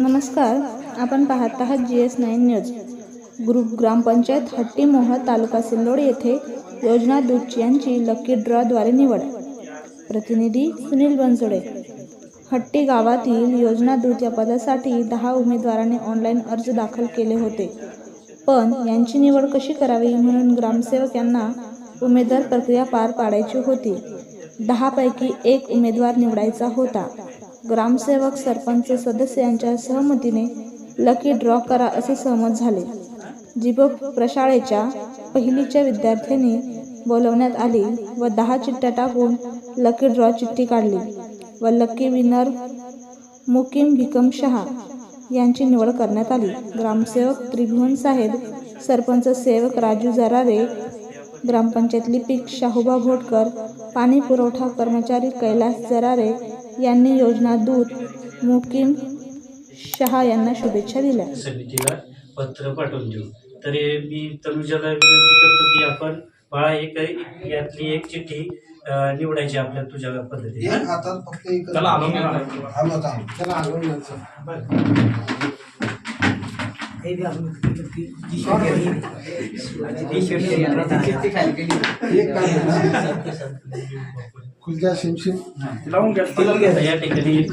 नमस्कार आपण पाहत आहात G S nine news group ग्रामपंचायत हट्टी मोहळ तालुका सिल्लोड येथे योजना दूतची यांची लकी ड्रॉद्वारे निवड. प्रतिनिधी सुनील बनसोडे. हट्टी गावातील योजना दूत या पदासाठी दहा उमेदवारांनी ऑनलाईन अर्ज दाखल केले होते. पण यांची निवड कशी करावी म्हणून ग्रामसेवक यांना उमेदवार प्रक्रिया पार पाडायची होती. दहापैकी एक उमेदवार निवडायचा होता. ग्रामसेवक सरपंच सदस्य यांच्या सहमतीने लकी ड्रॉ करा असे सहमत झाले. जिबो प्रशाळेच्या पहिलीच्या विद्यार्थ्यांनी बोलवण्यात आली व दहा चिठ्ठ्या टाकून लकी ड्रॉ चिठ्ठी काढली व लकी विनर मुकीम भिकम शहा यांची निवड करण्यात आली. ग्रामसेवक त्रिभुवन साहेब सरपंच सेवक राजू जरारे ग्रामपंचायत लिपिक शाहूबा भोटकर पाणी पुरवठा कर्मचारी कैलास जरारे यांनी योजना दूत मुकीम शहा यांना शुभेच्छा दिल्या. समितीला पत्र पाठवून देऊ. तरी मी तनुजाला विनंती करतो की आपण बाळा एक यातली एक चिठ्ठी निवडायची आपल्या तुझ्या पद्धतीने. फक्त एक. खुलच्या शिमशिम. लावून घ्या. आता या ठिकाणी? एक